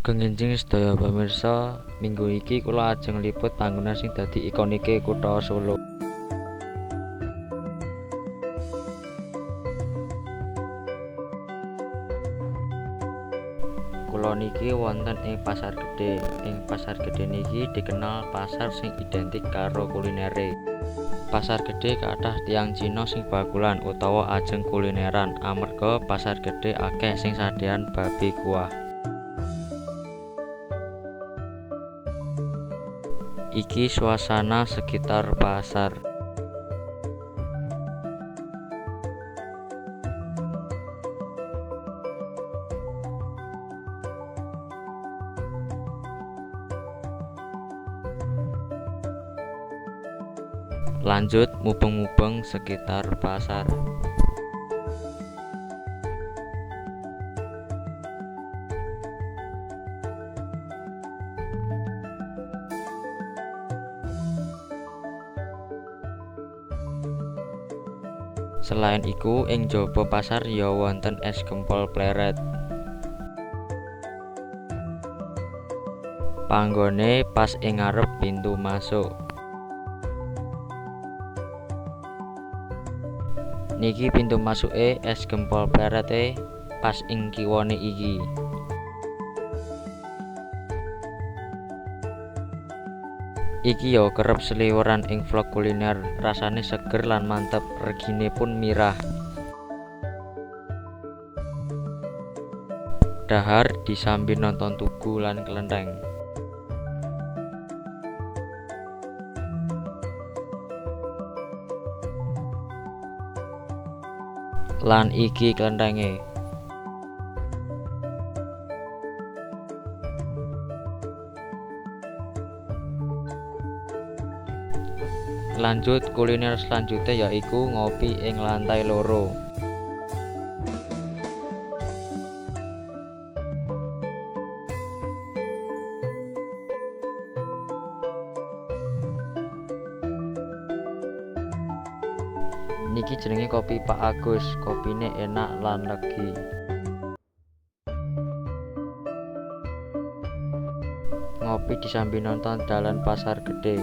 Sugeng enjing sedaya pamirsa, minggu iki kula ajeng ngliput panggonan sing dadi ikonike kutha Solo. Kula niki wonten ing Pasar Gedhe. Ing Pasar Gedhe niki dikenal pasar sing identik karo kulinere. Pasar Gedhe kathah tiyang Cina sing bakulan utawa ajeng kulineran amarga Pasar Gedhe akeh sing sadean babi kuah. Iki suasana sekitar pasar. Lanjut mubeng-mubeng sekitar pasar. Selain iku ing njaba pasar ya wonten es gempol pleret. Panggone pas ing ngarep pintu masuk. Niki pintu masuke es gempol plerete pas ing kiwone iki. Iki yo kerep seliweran ing vlog kuliner, rasane seger lan mantep, regine pun mirah. Dhahar disambi nonton tugu lan klentheng. Lan iki klenthenge. Lanjut kuliner selanjutnya yaiku ngopi ing lantai loro. Niki jenenge kopi Pak Agus, kopine enak lan legi. Ngopi disambi nonton dalan pasar gedhe.